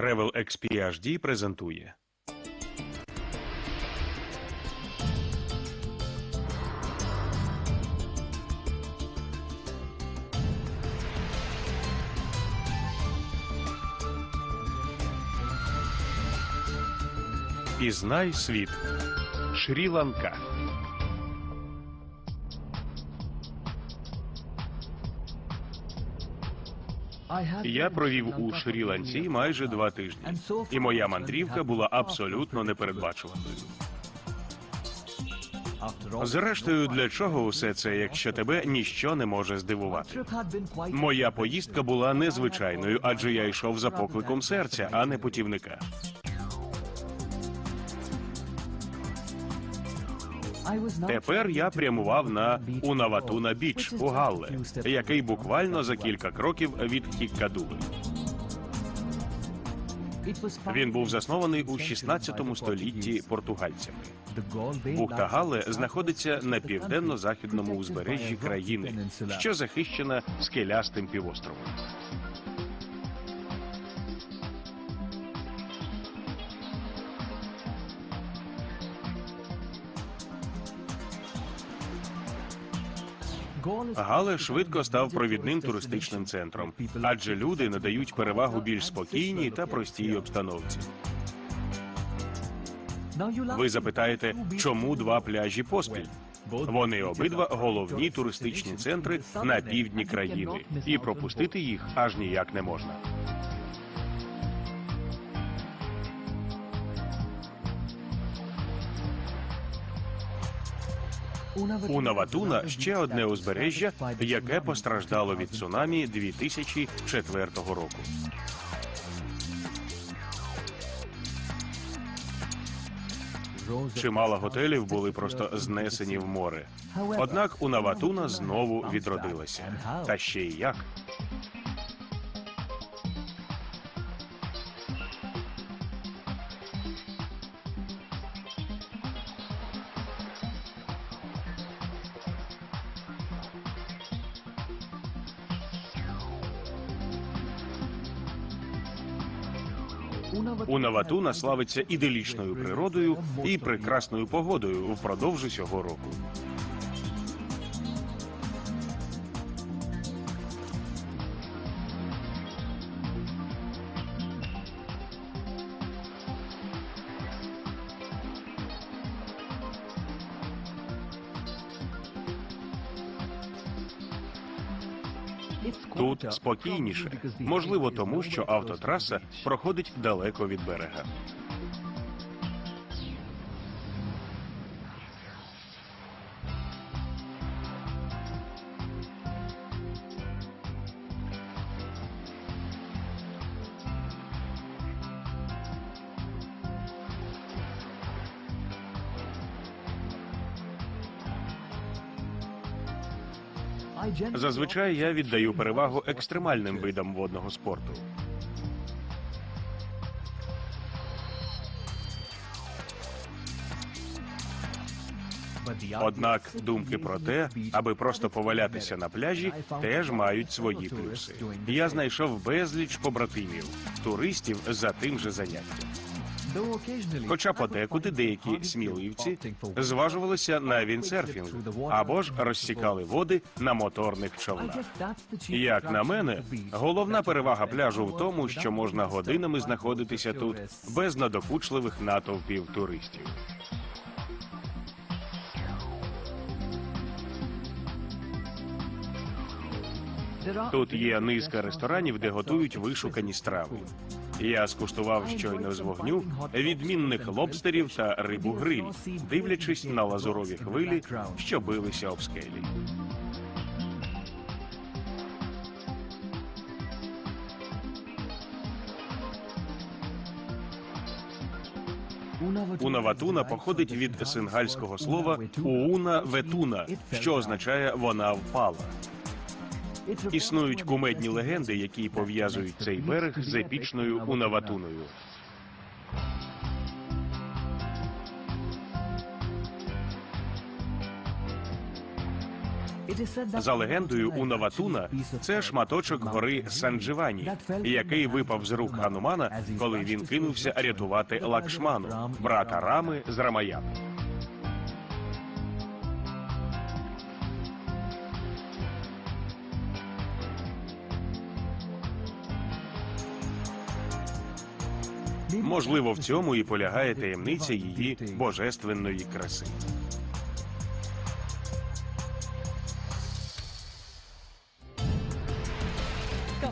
Travel XP HD презентує. Пізнай світ. Шрі-Ланка. Я провів у Шрі-Ланці майже два тижні, і моя мандрівка була абсолютно непередбачуваною. Зрештою, для чого усе це, якщо тебе ніщо не може здивувати? Моя поїздка була незвичайною, адже я йшов за покликом серця, а не путівника. Тепер я прямував на Унаватуна Біч у Галле, який буквально за кілька кроків від Хіккадули. Він був заснований у 16 столітті португальцями. Бухта Галле знаходиться на південно-західному узбережжі країни, що захищена скелястим півостровом. Гале швидко став провідним туристичним центром, адже люди надають перевагу більш спокійній та простій обстановці. Ви запитаєте, чому два пляжі поспіль? Вони обидва головні туристичні центри на півдні країни, і пропустити їх аж ніяк не можна. Унаватуна ще одне узбережжя, яке постраждало від цунамі 2004 року. Чимало готелів були просто знесені в море. Однак у Наватуна знову відродилася. Та ще й як. Унаватуна славиться іделічною природою і прекрасною погодою впродовж усього року. Тут спокійніше, можливо, тому що автотраса проходить далеко від берега. Зазвичай я віддаю перевагу екстремальним видам водного спорту. Однак думки про те, аби просто повалятися на пляжі, теж мають свої плюси. Я знайшов безліч побратимів, туристів за тим же заняттям. Хоча подекуди деякі сміливці зважувалися на віндсерфінг або ж розсікали води на моторних човнах. Як на мене, головна перевага пляжу в тому, що можна годинами знаходитися тут без надокучливих натовпів туристів. Тут є низка ресторанів, де готують вишукані страви. Я скуштував щойно з вогню відмінних лобстерів та рибу гриль, дивлячись на лазурові хвилі, що билися об скелі. Унаватуна походить від сингальського слова ууна ветуна, що означає вона впала. Існують кумедні легенди, які пов'язують цей берег з епічною Унаватуною. За легендою, у Наватуна це шматочок гори Сандживані, який випав з рук Ганумана, коли він кинувся рятувати Лакшману, брата Рами з Рамаяни. Можливо, в цьому і полягає таємниця її божественної краси.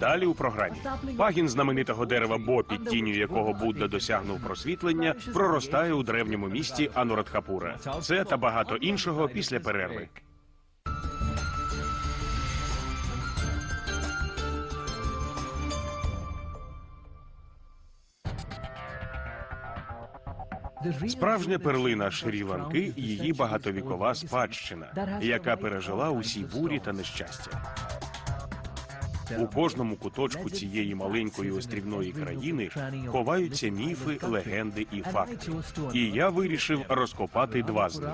Далі у програмі пагін знаменитого дерева Бо, під тінню якого Будда досягнув просвітлення, проростає у древньому місті Анурадхапура. Це та багато іншого після перерви. Справжня перлина Шрі-Ланки – її багатовікова спадщина, яка пережила усі бурі та нещастя. У кожному куточку цієї маленької острівної країни ховаються міфи, легенди і факти. І я вирішив розкопати два з них: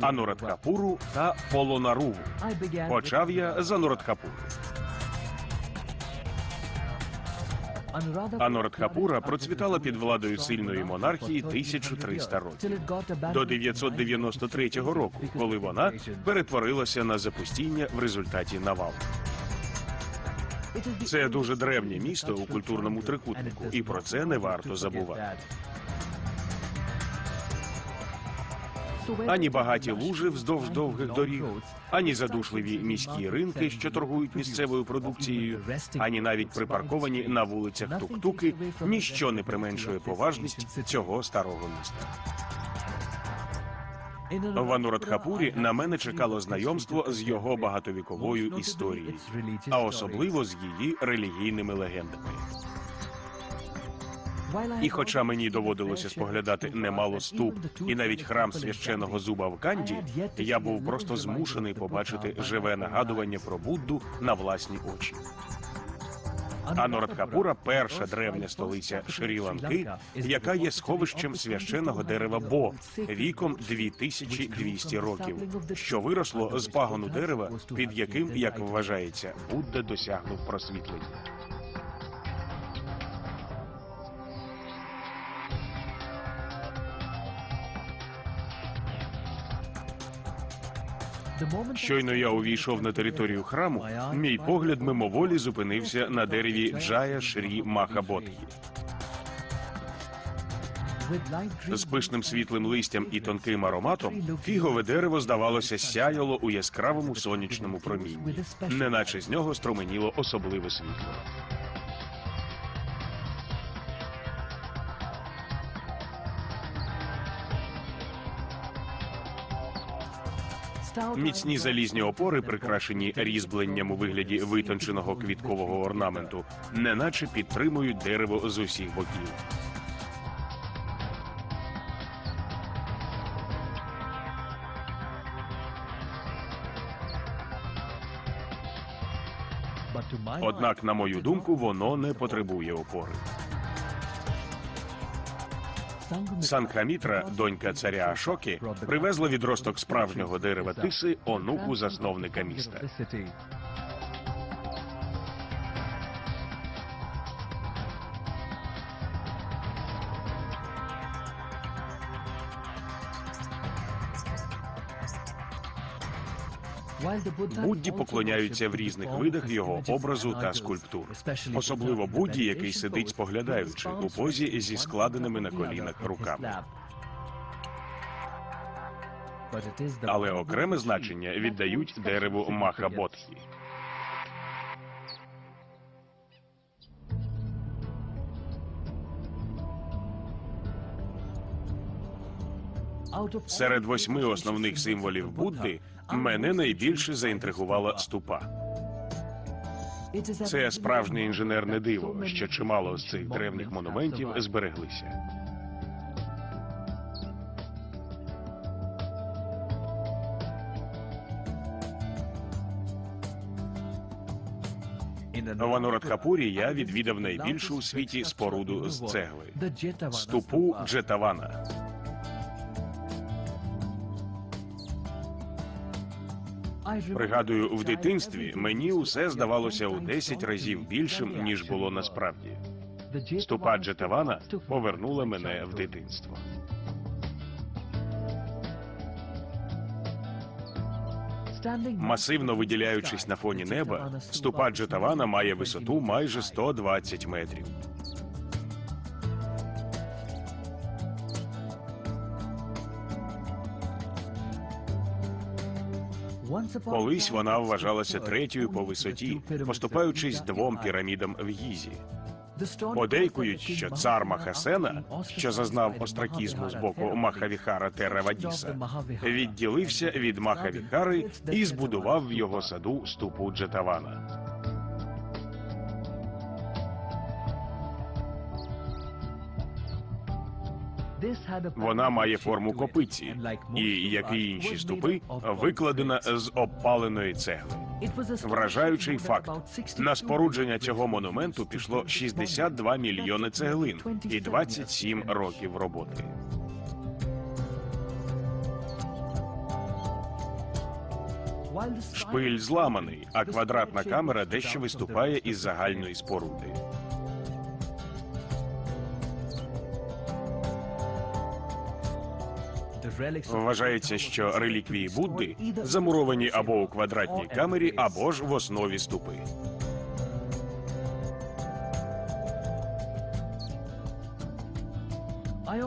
Анурадхапуру та Полонаругу. Почав я з Анурадхапури. Анурадхапура процвітала під владою сильної монархії 1300 років. До 993 року, коли вона перетворилася на запустіння в результаті навалу. Це дуже древнє місто у культурному трикутнику, і про це не варто забувати. Ані багаті лужи вздовж довгих доріг, ані задушливі міські ринки, що торгують місцевою продукцією, ані навіть припарковані на вулицях тук-туки, ніщо не применшує поважність цього старого міста. В Анурадхапурі на мене чекало знайомство з його багатовіковою історією, а особливо з її релігійними легендами. І хоча мені доводилося споглядати немало ступ і навіть храм священого зуба в Канді, я був просто змушений побачити живе нагадування про Будду на власні очі. Анурадхапура – перша древня столиця Шрі-Ланки, яка є сховищем священого дерева Бо віком 2200 років, що виросло з пагону дерева, під яким, як вважається, Будда досягнув просвітлення. Щойно я увійшов на територію храму. Мій погляд мимоволі зупинився на дереві Джая Шрі Махабодхі. З пишним світлим листям і тонким ароматом фігове дерево, здавалося, сяяло у яскравому сонячному промінні, неначе з нього струменіло особливе світло. Міцні залізні опори, прикрашені різьбленням у вигляді витонченого квіткового орнаменту, неначе підтримують дерево з усіх боків. Однак, на мою думку, воно не потребує опори. Санкамітра, донька царя Ашоки, привезла відросток справжнього дерева тиси онуку засновника міста. Будді поклоняються в різних видах його образу та скульптур, особливо Будді, який сидить споглядаючи у позі зі складеними на колінах руками. Але окреме значення віддають дереву Махабодхі. Серед восьми основних символів Будди мене найбільше заінтригувала ступа. Це справжнє інженерне диво, що чимало з цих древніх монументів збереглися. В Анурадхапурі я відвідав найбільшу у світі споруду з цегли ступу Джетавана. Пригадую, в дитинстві мені усе здавалося у 10 разів більшим, ніж було насправді. Ступа Джетавана повернула мене в дитинство. Масивно виділяючись на фоні неба, ступа Джетавана має висоту майже 120 метрів. Колись вона вважалася третьою по висоті, поступаючись двом пірамідам в Гізі. Подейкують, що цар Махасена, що зазнав остракізму з боку Махавіхара Теравадіса, відділився від Махавіхари і збудував в його саду ступу Джетавана. Вона має форму копиці, і, як і інші ступи, викладена з обпаленої цегли. Вражаючий факт. На спорудження цього монументу пішло 62 мільйони цеглин і 27 років роботи. Шпиль зламаний, а квадратна камера дещо виступає із загальної споруди. Вважається, що реліквії Будди замуровані або у квадратній камері, або ж в основі ступи.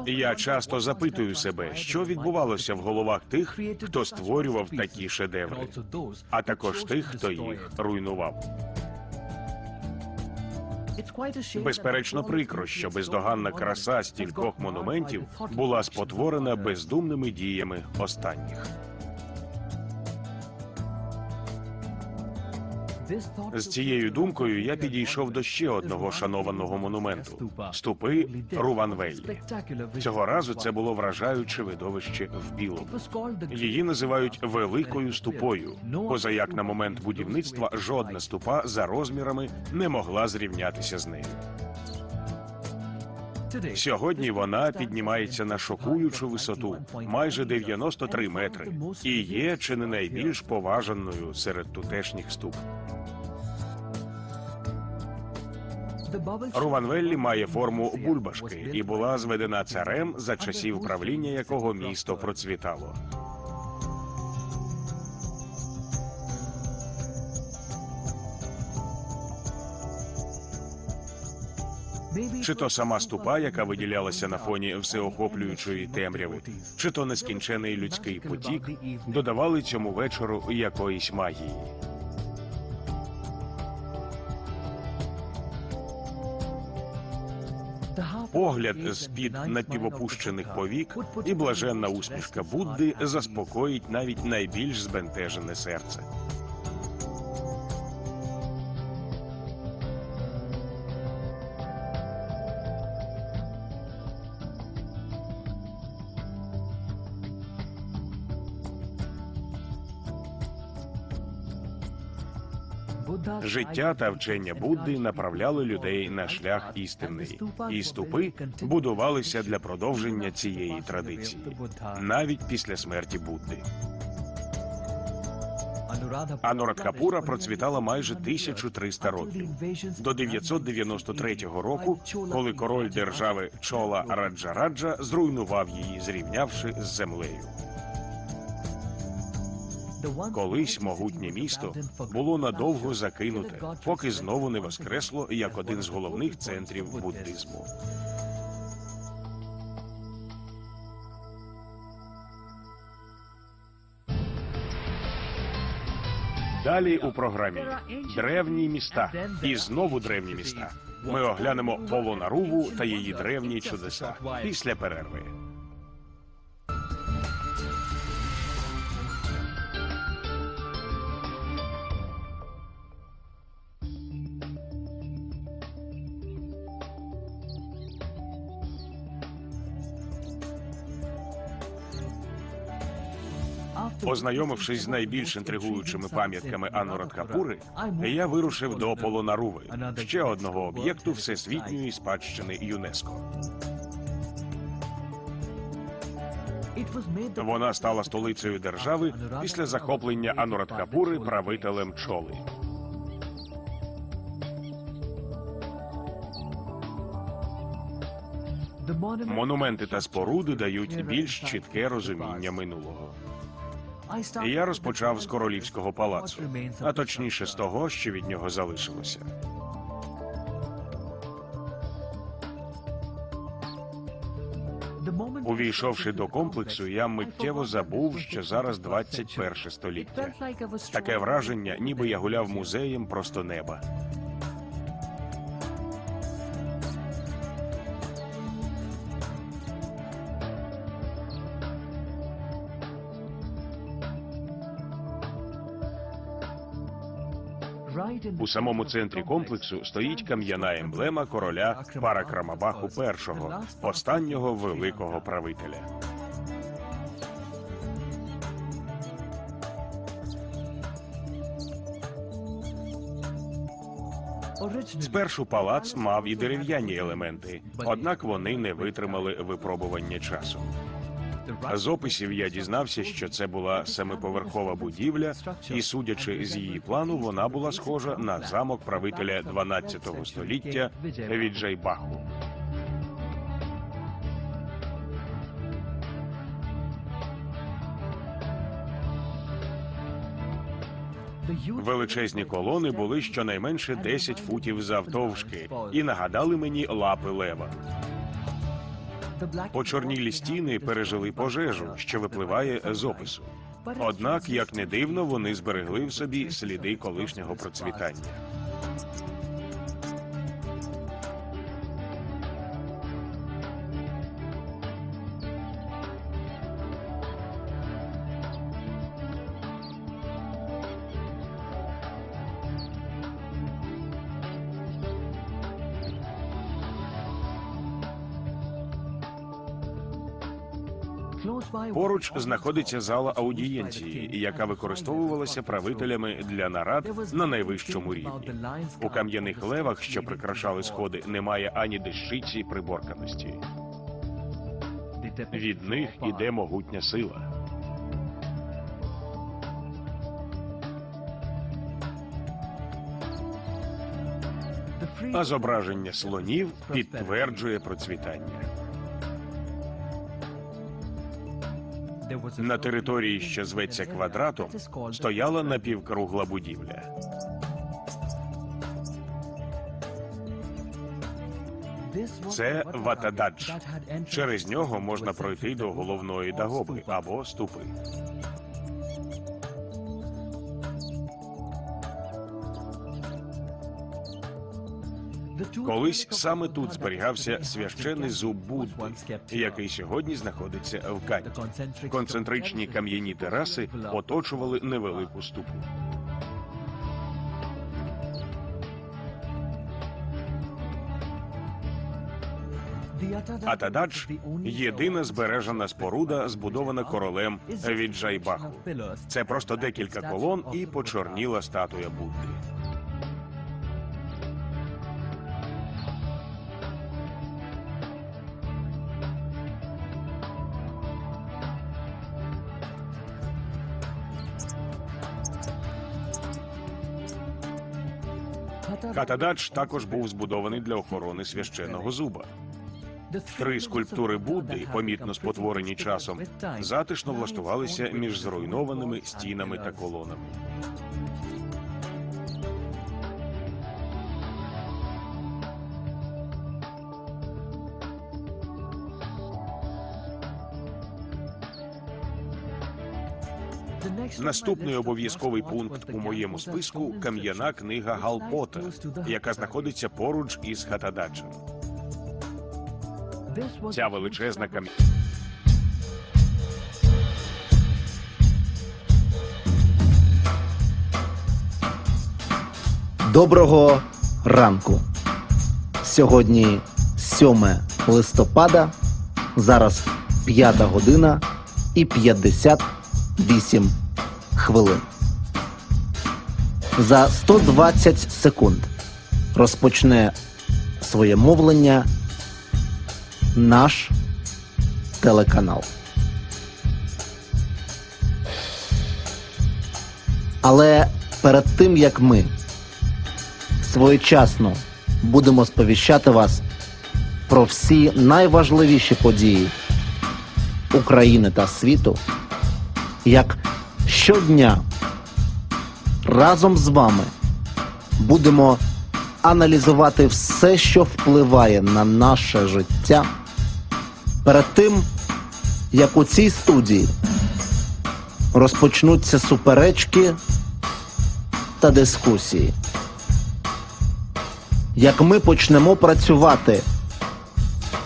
Я часто запитую себе, що відбувалося в головах тих, хто створював такі шедеври, а також тих, хто їх руйнував. Безперечно, прикро, що бездоганна краса стількох монументів була спотворена бездумними діями останніх. З цією думкою я підійшов до ще одного шанованого монументу ступи Руванвеллі. Цього разу це було вражаюче видовище в білому. Її називають великою ступою, поза як на момент будівництва жодна ступа за розмірами не могла зрівнятися з нею. Сьогодні вона піднімається на шокуючу висоту майже 93 метри і є чи не найбільш поважаною серед тутешніх ступ. Руванвеллі має форму бульбашки і була зведена царем за часів правління якого місто процвітало. Чи то сама ступа, яка виділялася на фоні всеохоплюючої темряви, чи то нескінчений людський потік, додавали цьому вечору якоїсь магії. Погляд з-під напівопущених повік і блаженна усмішка Будди заспокоїть навіть найбільш збентежене серце. Життя та вчення Будди направляли людей на шлях істинний, і ступи будувалися для продовження цієї традиції, навіть після смерті Будди. Анурадхапура процвітала майже 1300 років до 993 року, коли король держави Чола Раджараджа зруйнував її, зрівнявши з землею. Колись могутнє місто було надовго закинуте, поки знову не воскресло як один з головних центрів буддизму. Далі у програмі древні міста і знову древні міста. Ми оглянемо Полонаруву та її древні чудеса після перерви. Ознайомившись з найбільш інтригуючими пам'ятками Анурадхапури, я вирушив до Полонаруви, ще одного об'єкту всесвітньої спадщини ЮНЕСКО. Вона стала столицею держави після захоплення Анурадхапури правителем Чоли. Монументи та споруди дають більш чітке розуміння минулого. Я розпочав з королівського палацу, а точніше з того, що від нього залишилося. Увійшовши до комплексу, я миттєво забув, що зараз 21 століття. Таке враження, ніби я гуляв музеєм просто неба. У самому центрі комплексу стоїть кам'яна емблема короля Паракрамабаху І, останнього великого правителя. Спершу палац мав і дерев'яні елементи, однак вони не витримали випробування часу. З описів я дізнався, що це була семиповерхова будівля, і судячи з її плану, вона була схожа на замок правителя 12 століття Віджайбаху. Величезні колони були щонайменше 10 футів завтовшки і нагадали мені лапи лева. Почорнілі стіни пережили пожежу, що випливає з опису. Однак, як не дивно, вони зберегли в собі сліди колишнього процвітання. Поруч знаходиться зала аудієнції, яка використовувалася правителями для нарад на найвищому рівні. У кам'яних левах, що прикрашали сходи, немає ані дещиці приборканості. Від них іде могутня сила. А зображення слонів підтверджує процвітання. На території, що зветься квадратом, стояла напівкругла будівля. Це Ватададж. Через нього можна пройти до головної дагоби або ступи. Колись саме тут зберігався священний зуб Будди, який сьогодні знаходиться в Кані. Концентричні кам'яні тераси оточували невелику ступу. Атададж – єдина збережена споруда, збудована королем Віджайбаху. Це просто декілька колон і почорніла статуя Будди. Катададж також був збудований для охорони священного зуба. Три скульптури Будди, помітно спотворені часом, затишно влаштувалися між зруйнованими стінами та колонами. Наступний обов'язковий пункт у моєму списку кам'яна книга Галпота, яка знаходиться поруч із Хатададжем. Ця величезна кам'яна. Доброго ранку. Сьогодні 7 листопада, зараз 5 година і 58 хвилин. За 120 секунд розпочне своє мовлення наш телеканал. Але перед тим як ми своєчасно будемо сповіщати вас про всі найважливіші події України та світу, як щодня разом з вами будемо аналізувати все, що впливає на наше життя, перед тим, як у цій студії розпочнуться суперечки та дискусії. Як ми почнемо працювати,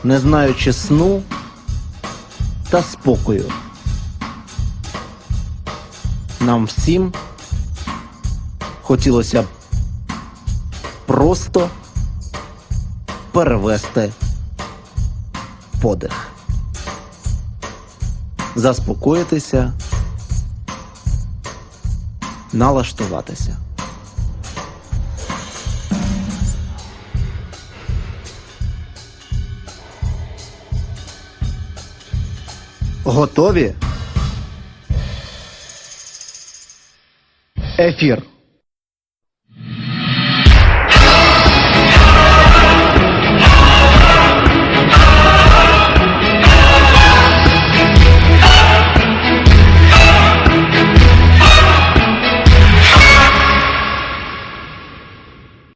не знаючи сну та спокою. Нам всім хотілося б просто перевести подих, заспокоїтися, налаштуватися. Готові? آثير